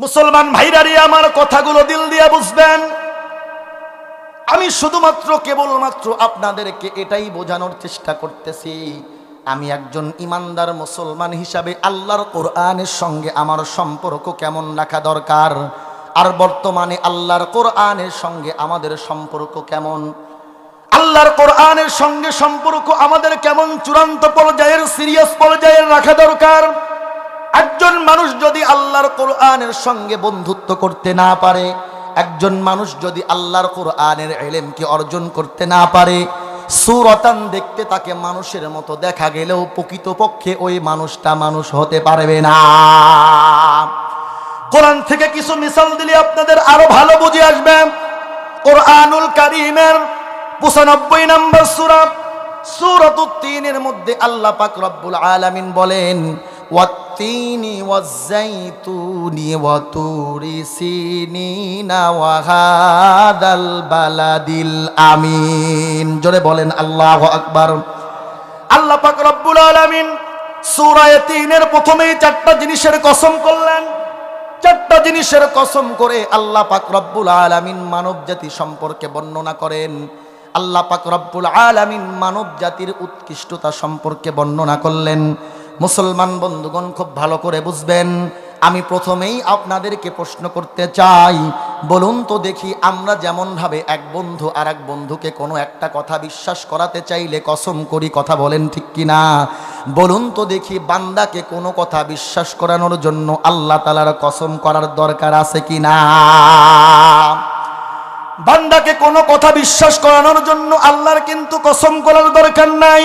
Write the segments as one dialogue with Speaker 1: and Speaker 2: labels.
Speaker 1: মুসলমান ভাইরারি আমার কথাগুলো দিল দিয়ে বুঝবেন? আমি শুধুমাত্র কেবলমাত্র আপনাদেরকে এটাই বোঝানোর চেষ্টা করতেছি। আমি একজন ইমানদার মুসলমান হিসাবে আল্লাহর কোরআনের সঙ্গে আমার সম্পর্ক কেমন রাখা দরকার? আর বর্তমানে আল্লাহর কোরআনের সঙ্গে আমাদের সম্পর্ক কেমন? আল্লাহর কোরআনের সঙ্গে সম্পর্ক আমাদের কেমন চূড়ান্ত পর্যায়ের সিরিয়াস পর্যায়ের রাখা দরকার? একজন মানুষ যদি আল্লাহর কোরআনের সঙ্গে বন্ধুত্ব করতে না পারে, একজন মানুষ যদি আল্লাহর কোরআনের এলেমকে অর্জন করতে না পারে, সুরতান দেখতে তাকে মানুষের মতো দেখা গেলেও প্রকৃতপক্ষে ওই মানুষটা মানুষ হতে পারবে না। কোরআন থেকে কিছু মিসাল দিলে আপনাদের আরও ভালো বুঝে আসবে। কোরআনুল কারিমের পঁচানব্বই নম্বর সুরা, সুরতুত তিনের মধ্যে আল্লাহ পাক রব্বুল আলামিন বলেন ওয়াত্তিনি ওয়াজ্জাইতুনি ওয়াতুরি সিনিনা ওয়াহাদাল বালাদিল আমিন জোরে বলেন আল্লাহু আকবার আল্লাহ পাক রব্বুল আলামিন সূরা তিনের প্রথমেই চারটা জিনিসের কসম করলেন। চারটা জিনিসের কসম করে আল্লাহ পাক রব্বুল আলামিন মানব জাতি সম্পর্কে বর্ণনা করেন। আল্লাহ পাক রব্বুল আলামিন মানব জাতির উৎকৃষ্টতা সম্পর্কে বর্ণনা করলেন। মুসলমান বন্ধুগণ, খুব ভালো করে বুঝবেন। আমি প্রথমেই আপনাদেরকে প্রশ্ন করতে চাই, বলুন তো দেখি আমরা যেমনভাবে এক বন্ধু আর এক বন্ধুকে কোনো একটা কথা বিশ্বাস করাতে চাইলে কসম করি কথা বলেন ঠিক কিনা? বলুন তো দেখি বান্দাকে কোনো কথা বিশ্বাস করানোর জন্য আল্লাহ তালার কসম করার দরকার আছে কি না বান্দাকে কোনো কথা বিশ্বাস করানোর জন্য আল্লাহর কিন্তু কসম করার দরকার নাই।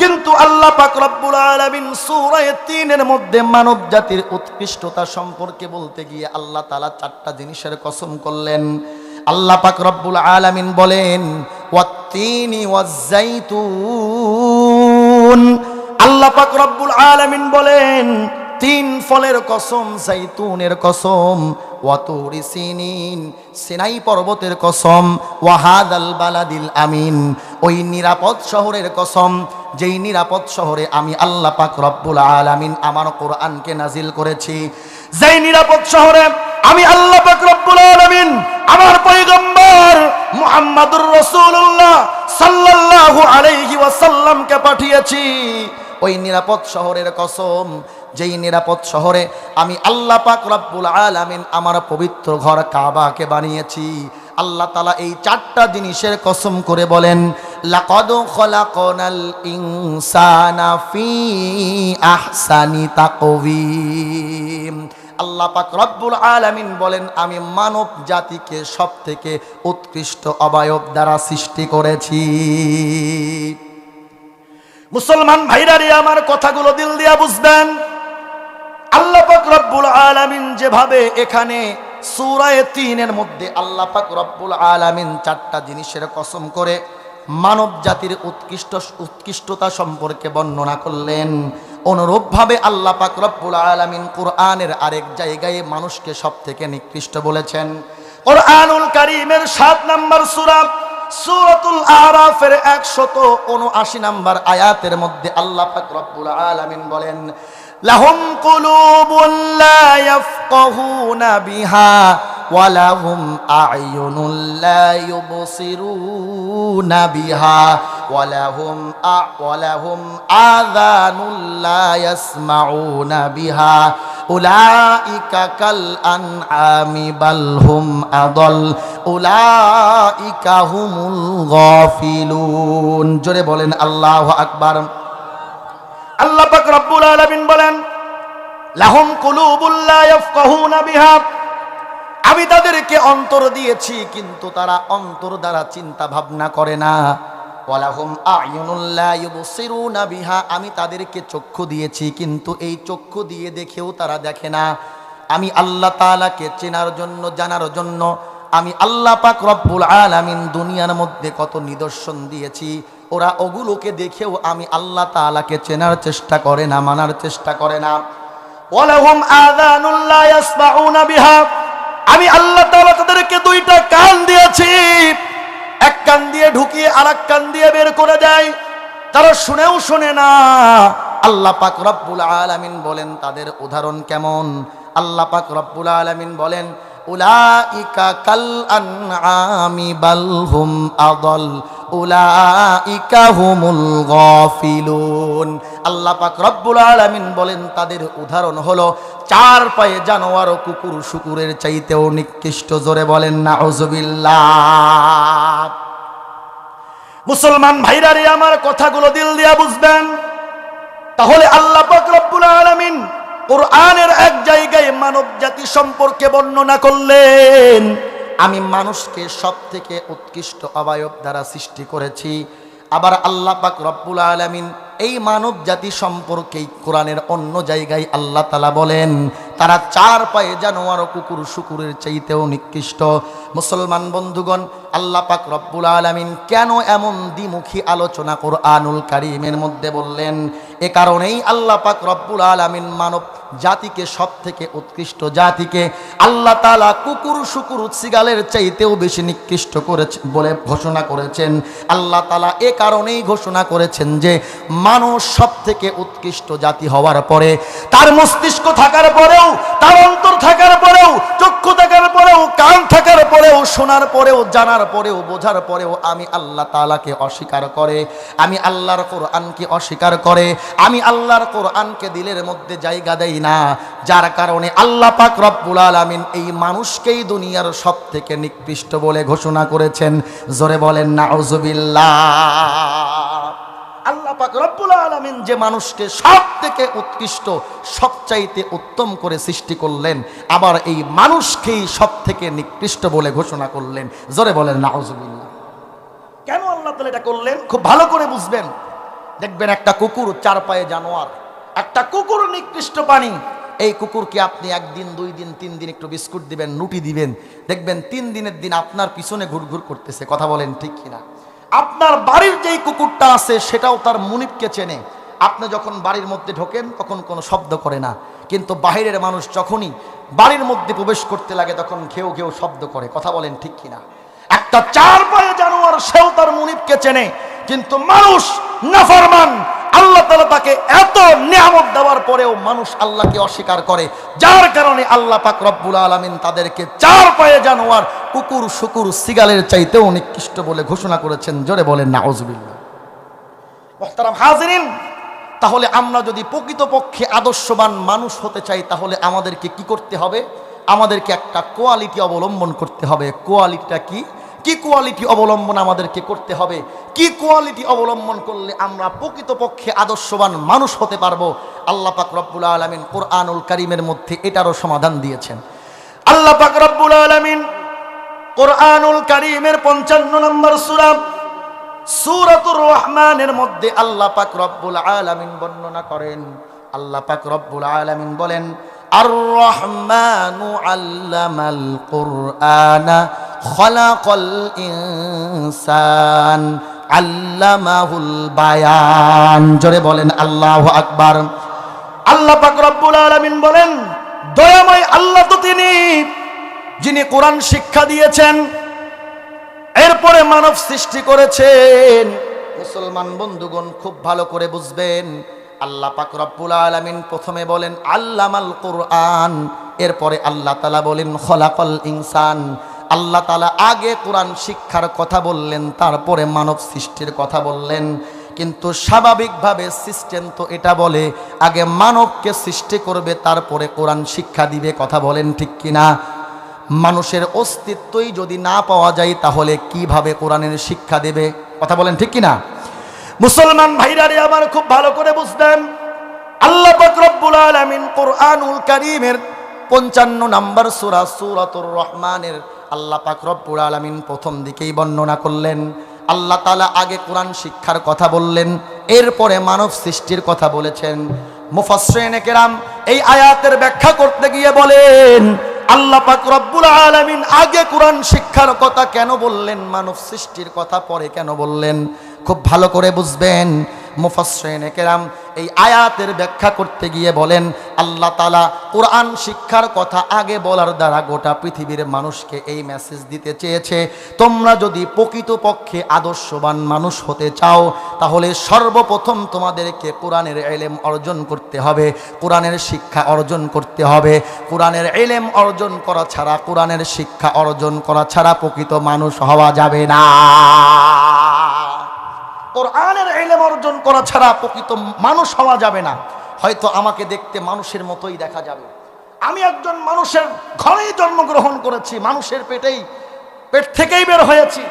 Speaker 1: কিন্তু আল্লাহ পাক রব্বুল আলামিন সূরা 3 এর মধ্যে মানব জাতির উৎকৃষ্টতা সম্পর্কে বলতে গিয়ে আল্লাহ তাআলা চারটা জিনিসের কসম করলেন। আল্লাহ পাক রব্বুল আলামিন বলেন, ওয়াত্তিনি ওয়াজ্জাইতুন আল্লাহ পাক রব্বুল আলামিন বলেন তিন ফলের কসম, জাইতুনের কসম ওয়াতুরি সিনিন, সিনাই পর্বতের কসম ওয়াহাদাল বালাদিল আমিন। ওই নিরাপদ শহরের কসম, যেই নিরাপদ শহরে আমি আল্লাহ পাক রব্বুল আলামিন আমার কোরআনকে নাজিল করেছি। যেই নিরাপদ শহরে আমি আল্লাহ পাক রব্বুল আলামিন আমার পয়গম্বর মুহাম্মাদুর রাসূলুল্লাহ সাল্লাল্লাহু আলাইহি ওয়াসাল্লামকে পাঠিয়েছি। ওই নিরাপদ শহরের কসম, যেই নিরাপদ শহরে আমি আল্লাহ পাক রব্বুল আলামিন আমার পবিত্র ঘর কাবাকে বানিয়েছি। আল্লাহ তালা এই চারটা জিনিসের কসম করে বলেন, লাকদ খলাকনাল ইনসানা ফি আহসানি তাকওয়িম। আল্লাহ পাক রব্বুল আলামিন বলেন, আমি মানব জাতিকে সব থেকে উৎকৃষ্ট অবয়ব দ্বারা সৃষ্টি করেছি। মুসলমান ভাইরারে আমার কথাগুলো দিল দিয়া বুঝবেন? আল্লাহ পাক রব্বুল আলামিন যেভাবে এখানে সূরায়ে তিনের মধ্যে আল্লাহ পাক রব্বুল আলামিন চারটা জিনিসের কসম করে মানব জাতির উৎকৃষ্ট উৎকৃষ্টতা সম্পর্কে বর্ণনা করলেন। অনুরূপভাবে আল্লাহ পাক রব্বুল আলামিন কোরআনের আরেক জায়গায় মানুষকে সব থেকে নিকৃষ্ট বলেছেন। কোরআনুল কারীমের সাত নম্বর সূরা সূরাতুল আরাফের 179 নম্বর আয়াতের মধ্যে আল্লাহ পাক রব্বুল আলামিন বলেন, লাহুম কুলুবুল লা ইয়াফকাহুনা বিহা। আ'য়ুনুন লা ইউবসিরুনা বিহা ওয়ালাহুম আ, ওয়ালাহুম আযানুন লা ইয়াসমাউনা বিহা উলাইকা কাল আনআমি বাল হুম আদল উলাইকা হুমুল গাফিলুন। জোরে বলেন আল্লাহু আকবার। আল্লাহ পাক রব্বুল আলামিন বলেন, লাহুম কুলুবুল লা ইয়াফকাহুনা বিহা আমি তাদেরকে অন্তর দিয়েছি, কিন্তু তারা অন্তর দ্বারা চিন্তা ভাবনা করে না। আমি তাদেরকে চক্ষু দিয়েছি, কিন্তু এই চক্ষু দিয়ে দেখেও তারা দেখে না। আমি আল্লাহ তাআলাকে চেনার জন্য, জানার জন্য, আমি আল্লাহ পাক রব্বুল আলামিন দুনিয়ার মধ্যে কত নিদর্শন দিয়েছি। ওরা ওগুলোকে দেখেও আমি আল্লাহ তাআলাকে চেনার চেষ্টা করে না, মানার চেষ্টা করে না। আমি আল্লাহ তাআলা তাদেরকে দুইটা কান দিয়েছি। এক কান দিয়ে ঢুকিয়ে আর এক কান দিয়ে বের করে দেয়। তারা শুনেও শুনে না। আল্লাহ পাক রব্বুল আলামিন বলেন, তাদের উদাহরণ কেমন? আল্লাহ পাক রব্বুল আলামিন বলেন উলাইকা কাল আনআমি বাল হুম আদল, উলাইকা হুমুল গাফিলুন। আল্লাহ পাক রব্বুল আলামিন বলেন, তাদের উদাহরণ হলো, চার পায়ে জানোয়ার ও কুকুর শুকুরের চাইতেও নিকৃষ্ট, জোরে বলেন না নাউজুবিল্লাহ। মুসলমান ভাইরারে আমার কথাগুলো দিল দিয়া বুঝবেন? তাহলে আল্লাহ পাক রব্বুল আলামিন কোরআনের এক জায়গায় মানব জাতি সম্পর্কে বর্ণনা করলেন, আমি মানুষকে সব থেকে উৎকৃষ্ট অবায়ব দ্বারা সৃষ্টি করেছি। আবার আল্লাহ পাক রব্বুল আলামিন এই মানব জাতি সম্পর্কে কোরআনের অন্য জায়গায় আল্লাহ তালা বলেন, তারা চার পায়ে জানোয়ার কুকুর শুকুরের চাইতেও নিকৃষ্ট। মুসলমান বন্ধুগণ, আল্লাহ পাক রব্বুল আলামিন কেন এমন দ্বিমুখী আলোচনা কোরআনুল কারিমের মধ্যে বললেন? এ কারণেই আল্লাহ পাক রব্বুল আলামিন মানব জাতিকে সব থেকে উৎকৃষ্ট জাতিকে আল্লাহ তালা কুকুর শুকুর সিগালের চাইতেও বেশি নিকৃষ্ট করেছে বলে ঘোষণা করেছেন। আল্লাহ তালা এ কারণেই ঘোষণা করেছেন যে মানুষ সব থেকে উৎকৃষ্ট জাতি হওয়ার পরে, তার মস্তিষ্ক থাকার পরেও, তার অন্তর থাকার পরেও, চক্ষু থাকার পরেও, কান থাকার পরেও, শোনার পরেও, জানার পরেও, বোঝার পরেও আমি আল্লাহ তালাকে অস্বীকার করে, আমি আল্লাহর কোরআনকে অস্বীকার করে, আমি আল্লাহর কোরআনকে দিলের মধ্যে জায়গা দেই না। যার কারণে আল্লাহ পাক রব্বুল আলামিন এই মানুষকেই দুনিয়ার সব থেকে নিকৃষ্ট বলে ঘোষণা করেছেন। জোরে বলেন, নাউজুবিল্লাহ। আল্লাহ রব্বুল আলামিন যে মানুষকে সব থেকে উৎকৃষ্ট, সবচাইতে উত্তম করে সৃষ্টি করলেন, আবার এই মানুষকেই সব থেকে নিকৃষ্ট বলে ঘোষণা করলেন। জোরে বলেন কেন আল্লাহ তাআলা এটা করলেন? খুব ভালো করে বুঝবেন। দেখবেন একটা কুকুর চার পায়ে জানোয়ার। একটা কুকুর নিকৃষ্ট পানি এই কুকুরকে আপনি একদিন, দুই দিন, তিন দিন একটু বিস্কুট দিবেন, রুটি দিবেন। দেখবেন তিন দিনের দিন আপনার পিছনে ঘুরঘুর করতেছে। কথা বলেন ঠিক কিনা? আপনার বাড়ির যেই কুকুরটা আছে, সেটাও তার মুনিপকে চেনে। আপনি যখন বাড়ির মধ্যে ঢোকেন, তখন কোনো শব্দ করে না। কিন্তু বাহিরের মানুষ যখনই বাড়ির মধ্যে প্রবেশ করতে লাগে, তখন ঘেউ ঘেউ শব্দ করে। কথা বলেন ঠিক কিনা? একটা চার পায়ে জানোয়ার, সেও তার মুনিপকে চেনে। কিন্তু মানুষ নাফরমান তালা তাকে এত নিয়ামত দেওয়ার পরেও মানুষ আল্লাহকে অস্বীকার করে। যার কারণে আল্লাহ পাক রব্বুল আলমিন তাদেরকে চার পায়ে জানোয়ার, কুকুর, শুকুর সিগালের চাইতেও নিকৃষ্ট বলে ঘোষণা করেছেন। জোরে বলেন নাউজবিল্লা মোহতারাম হাজরিন, তাহলে আমরা যদি প্রকৃতপক্ষে আদর্শবান মানুষ হতে চাই, তাহলে আমাদেরকে কি করতে হবে? আমাদেরকে একটা কোয়ালিটি অবলম্বন করতে হবে। কোয়ালিটিটা কি? কি কোয়ালিটি অবলম্বন আমাদেরকে করতে হবে? কি কোয়ালিটি অবলম্বন করলে আমরা প্রকৃতপক্ষে আদর্শবান মানুষ হতে পারব? আল্লাহ পাক রব্বুল আলমিন কোরআনুল করিমের মধ্যে এটারও সমাধান দিয়েছেন। আল্লাহ পাক রব্বুল আলমিন কোরআনুল করিমের পঞ্চান্ন নম্বর সুরাম সূরাতুর রহমানের মধ্যে আল্লাহ পাক রব্বুল আলামিন বর্ণনা করেন। আল্লাহ পাক রব্বুল আলামিন বলেন আর রহমানু আল্লামাল কুরআনা খলাকাল ইনসান, আল্লামাহুল বায়ান। জোরে বলেন, আল্লাহ আকবার। আল্লাহ পাক রব্বুল আলামিন বলেন, দয়াময় আল্লাহ তো তিনি, যিনি কোরআন শিক্ষা দিয়েছেন, এরপরে মানব সৃষ্টি করেছেন। মুসলমান বন্ধুগণ, খুব ভালো করে বুঝবেন, আল্লাহ পাক রব্বুল আলামিন প্রথমে বলেন, আল্লামাল কোরআন, এরপরে আল্লাহ তালা বলেন, খলাকল ইনসান আল্লাহ তালা আগে কোরআন শিক্ষার কথা বললেন, তারপরে মানব সৃষ্টির কথা বললেন। কিন্তু স্বাভাবিকভাবে সিস্টেম তো এটা বলে, আগে মানবকে সৃষ্টি করবে, তারপরে কোরআন শিক্ষা দিবে, কথা বলেন ঠিক কিনা? মানুষের অস্তিত্বই যদি না পাওয়া যায়, তাহলে কীভাবে কোরআনের শিক্ষা দেবে? কথা বলেন ঠিক কিনা? মুসলমান ভাইরারে আমার খুব ভালো করে বুঝতেন আল্লাহ রব্বুল আলামিন কোরআনুল কারীমের পঞ্চান্ন নাম্বার সূরা সূরাতুর রহমানের আল্লাহ পাক রব্বুল আলামিন প্রথম দিকেই বর্ণনা করলেন, আল্লাহ তাআলা আগে কোরআন শিক্ষার কথা বললেন, এরপরে মানব সৃষ্টির কথা বলেছেন। মুফাসসিরিনে কেরাম এই আয়াতের ব্যাখ্যা করতে গিয়ে বলেন, আল্লাহ পাক রব্বুল আলামিন আগে কোরআন শিক্ষার কথা কেন বললেন, মানব সৃষ্টির কথা পরে কেন বললেন? খুব ভালো করে বুঝবেন মুফাসসিরিনে কেরাম এই আয়াতের ব্যাখ্যা করতে গিয়ে বলেন, আল্লাহ তালা কোরআন শিক্ষার কথা আগে বলার দ্বারা গোটা পৃথিবীর মানুষকে এই মেসেজ দিতে চেয়েছে। তোমরা যদি প্রকৃতপক্ষে আদর্শবান মানুষ হতে চাও, তাহলে সর্বপ্রথম তোমাদেরকে কোরআনের এলেম অর্জন করতে হবে, কোরআনের শিক্ষা অর্জন করতে হবে। কোরআনের এলেম অর্জন করা ছাড়া, কোরআনের শিক্ষা অর্জন করা ছাড়া প্রকৃত মানুষ হওয়া যাবে না। কোরআনের এলেম অর্জন করা ছাড়া প্রকৃত মানুষ হওয়া যাবে না। হয়তো আমাকে দেখতে মানুষের মতোই দেখা যাবে। আমি একজন মানুষের ঘরেই জন্মগ্রহণ করেছি, মানুষের পেটেই, পেট থেকেই বের হয়েছি।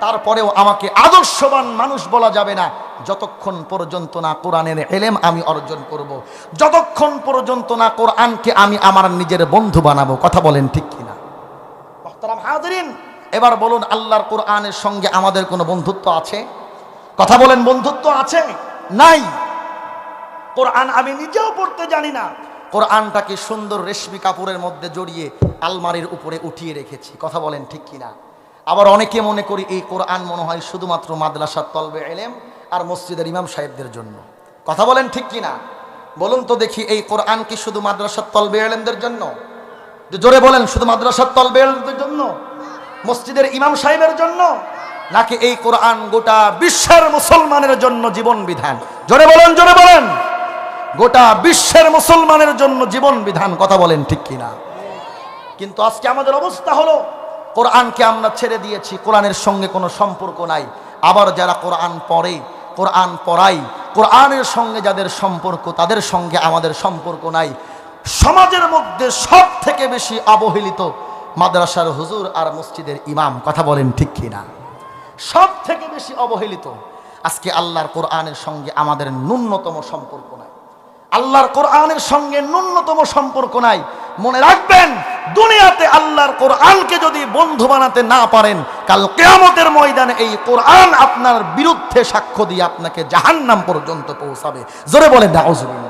Speaker 1: তারপরেও আমাকে আদর্শবান মানুষ বলা যাবে না। যতক্ষণ পর্যন্ত না কোরআনের এলেম আমি অর্জন করব। যতক্ষণ পর্যন্ত না কোরআনকে আমি আমার নিজের বন্ধু বানাবো। কথা বলেন ঠিক কিনা? এবার বলুন, আল্লাহর কোরআনের সঙ্গে আমাদের কোনো বন্ধুত্ব আছে? কথা বলেন, বন্ধুত্ব আছে? নাই। কোরআন আমি নিজেও পড়তে জানি না। কোরআনটাকে সুন্দর রেশমি কাপড়ের মধ্যে জড়িয়ে আলমারির উপরে উঠিয়ে রেখেছি। কথা বলেন ঠিক কিনা? আবার অনেকে মনে করি এই কোরআন মনে হয় শুধুমাত্র মাদ্রাসার তলবে এলেম আর মসজিদের ইমাম সাহেবদের জন্য। কথা বলেন ঠিক কিনা? বলুন তো দেখি, এই কোরআন কি শুধু মাদ্রাসার তলবে এলেমদের জন্য? জোরে বলেন, শুধু মাদ্রাসার তলবে এলেমদের জন্য? মসজিদের ইমাম সাহেবের জন্য? নাকি এই কোরআন গোটা বিশ্বের মুসলমানের জন্য জীবন বিধান? জোরে বলেন জোরে বলেন। গোটা বিশ্বের মুসলমানের জন্য জীবন বিধান, কথা বলেন ঠিক কিনা? কিন্তু আজকে আমাদের অবস্থা হলো, কোরআনকে আমরা ছেড়ে দিয়েছি, কোরআনের সঙ্গে কোনো সম্পর্ক নাই। আবার যারা কোরআন পড়ে, কোরআন পড়াই, কোরআনের সঙ্গে যাদের সম্পর্ক, তাদের সঙ্গে আমাদের সম্পর্ক নাই। সমাজের মধ্যে সব থেকে বেশি অবহেলিত মাদ্রাসার হুজুর আর মসজিদের ইমাম, কথা বলেন ঠিক কিনা? সব থেকে বেশি অবহেলিত আজকে আল্লাহর কোরআনের সঙ্গে আমাদের ন্যূনতম সম্পর্ক নাই। আল্লাহর কোরআনের সঙ্গে ন্যূনতম সম্পর্ক নাই। মনে রাখবেন, দুনিয়াতে আল্লাহর কোরআনকে যদি বন্ধু বানাতে না পারেন, কাল কেয়ামতের ময়দানে এই কোরআন আপনার বিরুদ্ধে সাক্ষ্য দিয়ে আপনাকে জাহান্নাম পর্যন্ত পৌঁছাবে। জোরে বলে দাউজুবিল্লাহ